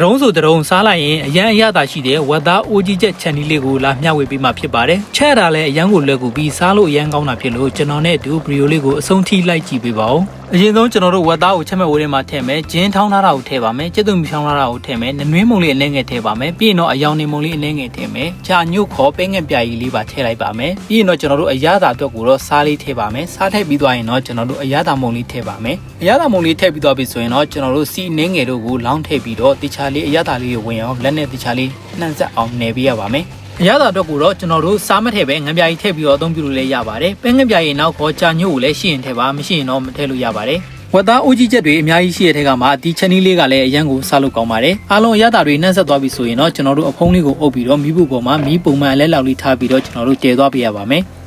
တရုံးဆိုတရုံးစားလိုက်ရင်အရန်အရသာရှိတဲ့ဝက်သားအိုးကြီးချက်ချန်နီလေးကိုလာမျှဝေပေးမှဖြစ်ပါတယ်။ချက်ရတာလည်းအရန်ကိုလွယ်ကူပြီးစားလို့အရန်ကောင်းတာဖြစ်လို့ကျွန်တော်နဲ့အတူဗီဒီယိုလေးကိုအဆုံးထိလိုက်ကြည့်ပေးပါဦး။ အရင်ဆုံးကျွန်တော်တို့ဝက်သားကိုချက်မဲ့ဝေးထဲမှာထည့်မယ်။ဂျင်းထောင်းထားတာကိုထည့်ပါမယ်။ကျက်သွမီထောင်းထားတာကိုထည့်မယ်။နနွေးမုံလေးအနှဲငယ်ထည့်ပါမယ်။ပြီးရင်တော့အယောင်နေမုံလေးအနှဲငယ်ထည့်မယ်။ကြာညို့ခေါ်ပဲငယ်ပြာကြီးလေးပါထည့်လိုက်ပါမယ်။ပြီးရင်တော့ကျွန်တော်တို့အရသာအတွက်ကိုတော့စားလေးထည့်ပါမယ်။စားထည့်ပြီးသွားရင်တော့ကျွန်တော်တို့အရသာမုံလေးထည့်ပါမယ်။အရသာမုံလေးထည့်ပြီးသွားပြီဆိုရင်တော့ကျွန်တော်တို့စီအနှဲငယ်တို့ကိုလောင်းထည့်ပြီးတော့တခြားလေးအရသာလေးကိုဝင်အောင်လက်နဲ့တခြားလေးနှံ့ဆက်အောင်နယ်ပေးရပါမယ်။ အရသာအတွက်ကိုတော့ကျွန်တော်တို့စားမထည့်ပဲငပြာကြီးထည့်ပြီးတော့အသုံးပြုလို့လည်းရပါတယ်။ပဲငပြာကြီးနောက်ခေါ်ကြာညို့ကိုလည်းရှိရင်ထည့်ပါမရှိရင်တော့မထည့်လို့ရပါတယ်။ဝက်သားအိုးကြီးချက်တွေအများကြီးရှိတဲ့ထဲကမှဒီချက်နီးလေးကလည်းအရန်ကိုစားလို့ကောင်းပါတယ်။အားလုံးအရသာတွေနှံ့ဆက်သွားပြီဆိုရင်တော့ကျွန်တော်တို့အဖုံးလေးကိုအုပ်ပြီးတော့မီးဘူးပေါ်မှာမီးပုံမှန်အလဲလောက်လေးထားပြီးတော့ကျွန်တော်တို့ကျဲသွားပေးရပါမယ်။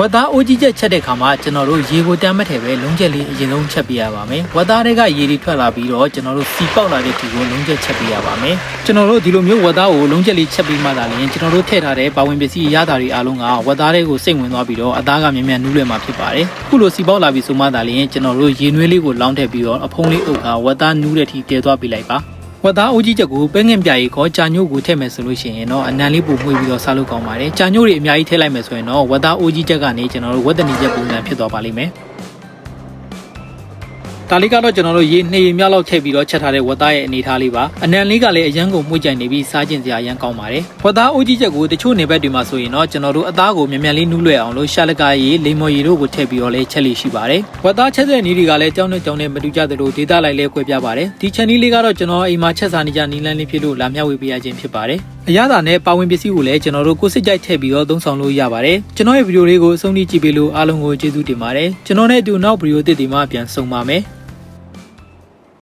ဝက်သားအိုးကြီးချက်ချက်တဲ့ခါမှာကျွန်တော်တို့ရေကိုတမ်းမထည့်ပဲလုံးချက်လေးအရင်ဆုံးချက်ပေးရပါမယ်။ဝက်သားတွေကရေတွေထွက်လာပြီးတော့ကျွန်တော်တို့စီပေါက်လာတဲ့ဒီကိုလုံးချက်ချက်ပေးရပါမယ်။ကျွန်တော်တို့ဒီလိုမျိုးဝက်သားကိုလုံးချက်လေးချက်ပြီးမှသာလျှင်ကျွန်တော်တို့ထည့်ထားတဲ့ပါဝင်ပစ္စည်းအရသာတွေအားလုံးကဝက်သားတွေကိုစိတ်ဝင်သွားပြီးတော့အသားကမြန်မြန်နူးလွယ်မှာဖြစ်ပါတယ်။ခုလိုစီပေါက်လာပြီးဆိုမှသာလျှင်ကျွန်တော်တို့ရေနွေးလေးကိုလောင်းထည့်ပြီးတော့အဖုံးလေးအုပ်ကဝက်သားနူးတဲ့ထိတည်သွားပေးလိုက်ပါ။ ဝက်သားအိုးကြီးချက်ကိုပဲငင်ပြာရီခေါ်ကြာညို့ကိုထည့်မယ်ဆိုလို့ရှိရင်တော့အနံလေးပိုမှုပြီးတော့စားလို့ကောင်းပါတယ်။ကြာညို့တွေအများကြီးထည့်လိုက်မယ်ဆိုရင်တော့ဝက်သားအိုးကြီးချက်ကနေကျွန်တော်တို့ဝက်တနီချက်ပုံစံဖြစ်သွားပါလိမ့်မယ်။ ဒါလေးကတော့ကျွန်တော်တို့ရေနှစ်ရေမြောက်လောက်ထည့်ပြီးတော့ချက်ထားတဲ့ဝက်သားရဲ့အနေထားလေးပါအနံလေးကလည်းအရန်ကိုမှုကြိုင်နေပြီးစားကျင်စရာအရန်ကောင်းပါတယ်ဝက်သားအိုးကြီးချက်ကိုတချို့နေဘက်တွေမှာဆိုရင်တော့ကျွန်တော်တို့အသားကိုမြန်မြန်လေးနူးလွယ်အောင်လို့ရှာလကာရေလိမ္မော်ရေတို့ကိုထည့်ပြီးတော့လည်းချက်လေးရှိပါတယ်ဝက်သားချက်တဲ့နီးတွေကလည်းကြောင်းနဲ့ကြောင်းနဲ့မတူကြသလိုဒေတာလိုက်လဲကွဲပြားပါတယ်ဒီချက်နီးလေးကတော့ကျွန်တော်အိမ်မှာချက်စားနေကြနီးလန်းလေးဖြစ်လို့လာမျှဝေပေးရခြင်းဖြစ်ပါတယ်အရသာနဲ့ပါဝင်ပစ္စည်းကိုလည်းကျွန်တော်တို့ကိုယ်စစ်ကြိုက်ထည့်ပြီးတော့သုံးဆောင်လို့ရပါတယ်ကျွန်တော်ရဲ့ဗီဒီယိုလေးကိုအဆုံးထိကြည့်ပေးလို့အားလုံးကိုကျေးဇူးတင်ပါတယ်ကျွန်တော်နဲ့အတူနောက်ဗီဒီယိုသစ်ဒီမှာပြန်ဆုံပါမယ်